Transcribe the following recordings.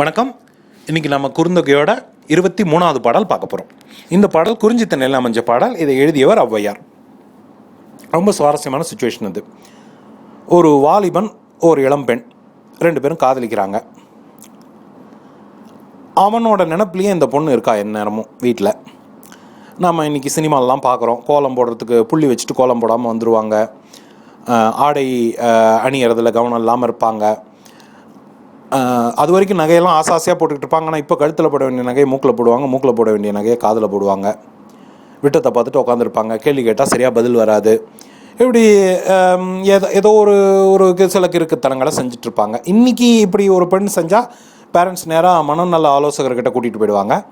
வணக்கம். இன்னைக்கு நம்ம குறுந்தொகையோட இருபத்தி மூணாவது பாடல் பார்க்க போகிறோம் இந்த பாடல் குறிஞ்சி தென்னையில் அமைஞ்ச பாடல். இதை எழுதியவர் ஔவையார். ரொம்ப சுவாரஸ்யமான சுச்சுவேஷன் அது. ஒரு வாலிபன் ஒரு இளம்பெண் ரெண்டு பேரும் காதலிக்கிறாங்க. அவனோட நினப்புலேயே இந்த பொண்ணு இருக்கா எந்நேரமும் வீட்டில் நாம் இன்றைக்கி சினிமாலெலாம் பார்க்குறோம். கோலம் போடுறதுக்கு புள்ளி வச்சுட்டு கோலம் போடாமல் வந்துடுவாங்க ஆடை அணியறதில் கவனம் இல்லாமல் இருப்பாங்க. அது வரைக்கும் நகையெல்லாம் ஆசை ஆசையாக போட்டுக்கிட்டு இருப்பாங்க. ஆனால் இப்போ கழுத்தில் போட வேண்டிய நகையை மூக்கில் போடுவாங்க. மூக்கில் போட வேண்டிய நகையை காதில் போடுவாங்க. விட்டத்தை பார்த்துட்டு உட்காந்துருப்பாங்க கேள்வி கேட்டால் சரியாக பதில் வராது. இப்படி ஏதோ ஏதோ ஒரு ஒரு கி- சில கிறுக்குத்தனங்களை செஞ்சுட்டு இன்றைக்கி இப்படி ஒரு பெண் செஞ்சால் பேரண்ட்ஸ் நேராக மனநல ஆலோசகர்கிட்ட கூட்டிகிட்டு போயிடுவாங்க.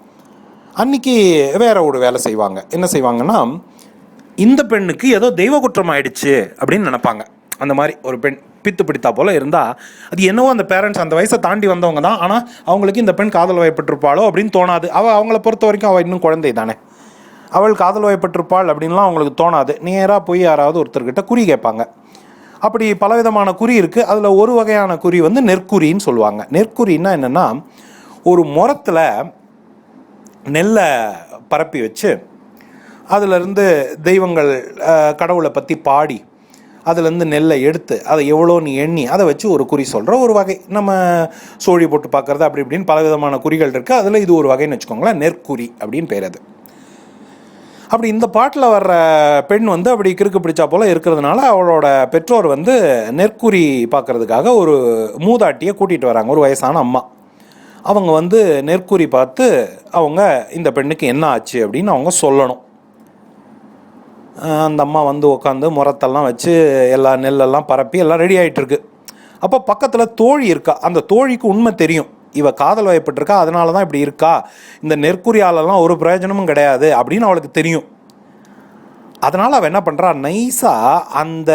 அன்னைக்கு வேற ஒரு வேலை செய்வாங்க. என்ன செய்வாங்கன்னா இந்த பெண்ணுக்கு ஏதோ தெய்வ குற்றம் ஆயிடுச்சு அப்படின்னு நினப்பாங்க. அந்த மாதிரி ஒரு பெண் பித்து பிடித்தா போல் இருந்தால் அது என்னவோ அந்த பேரண்ட்ஸ் அந்த வயசை தாண்டி வந்தவங்க தான். ஆனால் அவங்களுக்கு இந்த பெண் காதல் வயப்பட்டிருப்பாளோ அப்படின்னு தோணாது. அவள் அவங்கள பொறுத்த வரைக்கும் அவள் இன்னும் குழந்தை தானே. அவள் காதல் வயப்பட்டிருப்பாள் அப்படின்லாம் அவங்களுக்கு தோணாது. நேராக போய் யாராவது ஒருத்தர்கிட்ட குறி கேட்பாங்க. அப்படி பலவிதமான குறி இருக்குது அதில் ஒரு வகையான குறி வந்து நெற்குறின்னு சொல்லுவாங்க. நெற்குறின்னா என்னென்னா ஒரு முறத்தில் நெல்லை பரப்பி வச்சு அதிலிருந்து தெய்வங்கள் கடவுளை பற்றி பாடி அதுலேருந்து நெல்லை எடுத்து அதை எவ்வளோ நீ எண்ணி அதை வச்சு ஒரு குறி சொல்கிற ஒரு வகை. நம்ம சோழி போட்டு பார்க்குறது அப்படி இப்படின்னு பலவிதமான குறிகள் இருக்குது அதில் இது ஒரு வகைன்னு வச்சுக்கோங்களேன் நெற்குறி அப்படின்னு பேர் அது. அப்படி இந்த பாட்டில் வர்ற பெண் வந்து அப்படி கிறுக்கு பிடிச்சா போல் இருக்கிறதுனால அவளோட பெற்றோர் வந்து நெற்குறி பார்க்கறதுக்காக ஒரு மூதாட்டியை கூட்டிகிட்டு வராங்க. ஒரு வயசான அம்மா. அவங்க வந்து நெற்குறி பார்த்து அவங்க இந்த பெண்ணுக்கு என்ன ஆச்சு? அப்படின்னு அவங்க சொல்லணும். அந்த அம்மா வந்து உட்காந்து முரத்தெல்லாம் வச்சு எல்லா நெல்லெல்லாம் பரப்பி எல்லாம் ரெடி ஆகிட்டுருக்கு அப்போ பக்கத்தில் தோழி இருக்கா. அந்த தோழிக்கு உண்மை தெரியும். இவ காதல் வயப்பட்டிருக்கா. அதனால தான் இப்படி இருக்கா. இந்த நெற்குறியாலெல்லாம் ஒரு பிரயோஜனமும் கிடையாது அப்படின்னு அவளுக்கு தெரியும். அதனால் அவள் என்ன பண்ணுறா நைஸாக அந்த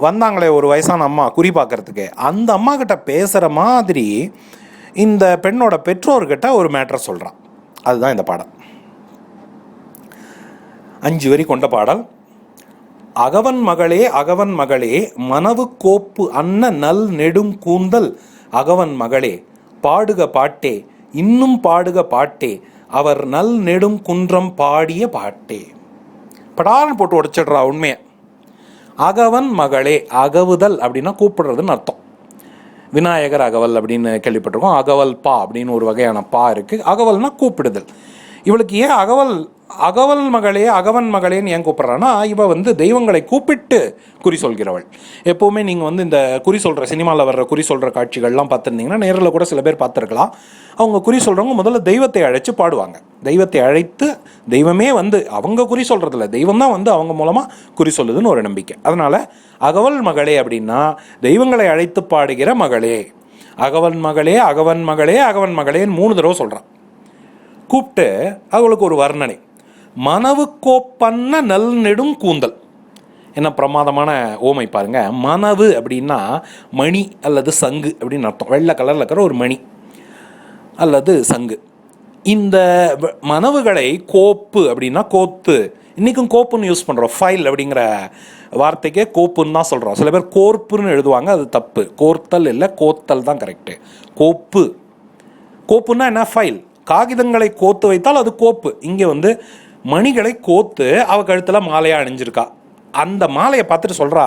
வந்தாங்களே ஒரு வயசான அம்மா குறி பார்க்குறதுக்கு. அந்த அம்மா கிட்ட பேசுகிற மாதிரி இந்த பெண்ணோட பெற்றோர்கிட்ட ஒரு மேட்ரை சொல்கிறான் அதுதான் இந்த பாடம். அஞ்சு வரி கொண்ட பாடல். அகவன் மகளே அகவன் மகளே மனவு கோப்பு அன்ன நல் நெடும் கூந்தல். அகவன் மகளே பாடுக பாட்டே இன்னும் பாடுக பாட்டே அவர் நல் நெடும் குன்றம் பாடிய பாட்டே. படாரன் போட்டு உடைச்சிடுறா உண்மையை. அகவன் மகளே அகவுதல் அப்படின்னா கூப்பிடுறதுன்னு அர்த்தம். விநாயகர் அகவல் அப்படின்னு கேள்விப்பட்டிருக்கோம். அகவல் பா அப்படின்னு ஒரு வகையான பா இருக்குது அகவல்னா கூப்பிடுதல். இவளுக்கு ஏன் அகவல் அகவல் மகளே அகவன் மகளேன்னு ஏன் கூப்பிட்றான்னா இவ வந்து தெய்வங்களை கூப்பிட்டு குறி சொல்கிறவள். எப்போவுமே நீங்கள் வந்து இந்த குறி சொல்கிற சினிமாவில் வர்ற குறி சொல்கிற காட்சிகள்லாம் பார்த்துருந்தீங்கன்னா நேரில் கூட சில பேர் பார்த்துருக்கலாம். அவங்க குறி சொல்கிறவங்க முதல்ல தெய்வத்தை அழைச்சி பாடுவாங்க. தெய்வத்தை அழைத்து தெய்வமே வந்து அவங்க குறி சொல்கிறதில்ல தெய்வம் தான் வந்து அவங்க மூலமாக குறி சொல்லுதுன்னு ஒரு நம்பிக்கை. அதனால் அகவல் மகளே அப்படின்னா தெய்வங்களை அழைத்து பாடுகிற மகளே அகவன் மகளே அகவன் மகளே அகவன் மகளேன்னு மூணு தடவை சொல்கிறான் கூப்பிட்டு அவளுக்கு ஒரு வர்ணனை. மனவுக்கோப்பன்ன நல் நெடும் கூந்தல். என்ன பிரமாதமான ஓமை பாருங்க. மனவு அப்படின்னா மணி அல்லது சங்கு அப்படின்னு அர்த்தம். வெள்ளை கலரில் இருக்கிற ஒரு மணி அல்லது சங்கு. இந்த மனவுகளை கோப்பு அப்படின்னா கோத்து. இன்றைக்கும் கோப்புன்னு யூஸ் பண்ணுறோம் ஃபைல் அப்படிங்கிற வார்த்தைக்கே கோப்புன்னு தான் சொல்கிறோம் சில பேர் கோர்ப்புன்னு எழுதுவாங்க அது தப்பு. கோர்த்தல் இல்லை கோத்தல் தான் கரெக்டு கோப்பு. கோப்புன்னா என்ன? ஃபைல் காகிதங்களை கோத்து வைத்தால் அது கோப்பு. இங்கே வந்து மணிகளை கோத்து அவ கழுத்தில் மாலையாக அணிஞ்சிருக்கா. அந்த மாலையை பார்த்துட்டு சொல்கிறா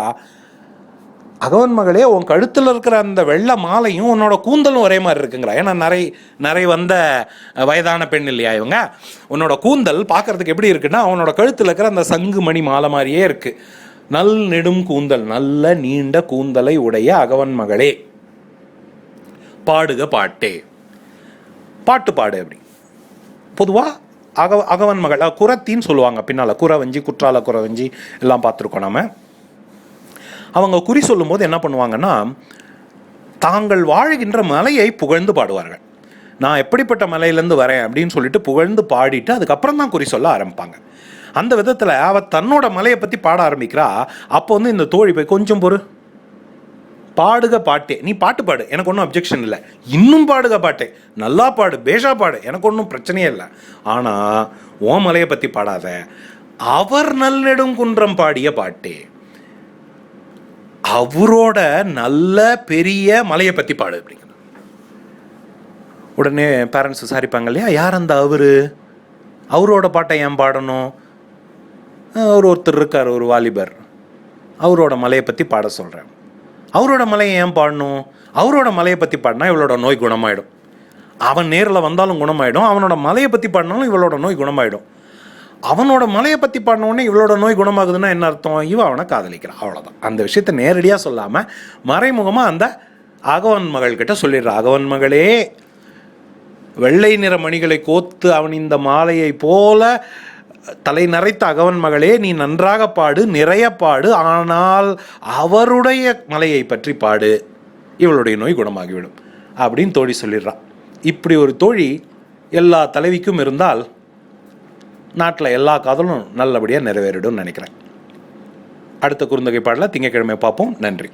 அகவன் மகளே உன் கழுத்தில் இருக்கிற அந்த வெள்ளை மாலையும் உன்னோட கூந்தலும் ஒரே மாதிரி இருக்குங்கிறா ஏன்னா நிறை நிறை வந்த வயதான பெண் இல்லையா இவங்க? உன்னோட கூந்தல் பார்க்கறதுக்கு எப்படி இருக்குன்னா அவனோட கழுத்தில் இருக்கிற அந்த சங்கு மணி மாலை மாதிரியே இருக்குது நல் நெடும் கூந்தல் நல்ல நீண்ட கூந்தலை உடைய அகவன் மகளே. பாடுக பாட்டே. பாட்டு பாடு அப்படி. பொதுவாக அக அகவன் மகள் குரத்தின்னு சொல்லுவாங்க பின்னால். குறவஞ்சி குற்றால குறவஞ்சி எல்லாம் பார்த்துருக்கோம் நம்ம அவங்க குறி சொல்லும்போது என்ன பண்ணுவாங்கன்னா தாங்கள் வாழுகின்ற மலையை புகழ்ந்து பாடுவார்கள். நான் எப்படிப்பட்ட மலையிலேருந்து வரேன் அப்படின்னு சொல்லிட்டு புகழ்ந்து பாடிட்டு அதுக்கப்புறம் தான் குறி சொல்ல ஆரம்பிப்பாங்க. அந்த விதத்தில் அவள் தன்னோட மலையை பற்றி பாட ஆரம்பிக்கிறா. அப்போ வந்து இந்த தோழி போய் கொஞ்சம் பொறு. பாடுக பாட்டே. நீ பாட்டு பாடு எனக்கு ஒன்றும் அப்ஜெக்ஷன் இல்லை. இன்னும் பாடுக பாட்டே. நல்லா பாடு பேஷா பாடு எனக்கு ஒன்றும் பிரச்சனையே இல்லை. ஆனால் ஓ மலையை பற்றி பாடாத. அவர் நல்நெடுங்குன்றம் பாடிய பாட்டே. அவரோட நல்ல பெரிய மலையை பற்றி பாடு அப்படிங்கிற உடனே பேரண்ட்ஸ் விசாரிப்பாங்க இல்லையா? யார் அந்த அவர்? அவரோட பாட்டை ஏன் பாடணும்? அவர் ஒருத்தர் இருக்கார் ஒரு வாலிபர். அவரோட மலையை பற்றி பாட சொல்கிறேன் அவரோட மலையை ஏன் பாடணும்? அவரோட மலையை பற்றி பாடினா இவளோட நோய் குணமாயிடும். அவன் நேரில் வந்தாலும் குணமாயிடும். அவனோட மலையை பற்றி பாடினாலும் இவளோட நோய் குணமாயிடும். அவனோட மலையை பற்றி பாடினோடனே இவளோட நோய் குணமாகுதுன்னா என்ன அர்த்தம்? இவன் அவனை காதலிக்கிறான் அவ்வளோதான் அந்த விஷயத்தை நேரடியாக சொல்லாமல் மறைமுகமாக அந்த அகவன் மகள்கிட்ட சொல்லிடுற. அகவன் மகளே வெள்ளை நிற மணிகளை கோத்து அவன் இந்த மாலையை போல தலை நரைத்த அகவன் மகளே நீ நன்றாக பாடு நிறைய பாடு ஆனால் அவருடைய மலையை பற்றி பாடு. இவளுடைய நோய் குணமாகிவிடும் அப்படின்னு தோழி சொல்லிடுறான் இப்படி ஒரு தோழி எல்லா தலைவிக்கும் இருந்தால் நாட்டில் எல்லா காதலும் நல்லபடியாக நிறைவேறிடும்னு நினைக்கிறேன். அடுத்த குறுந்தொகை பாடல திங்கக்கிழமை பார்ப்போம். நன்றி.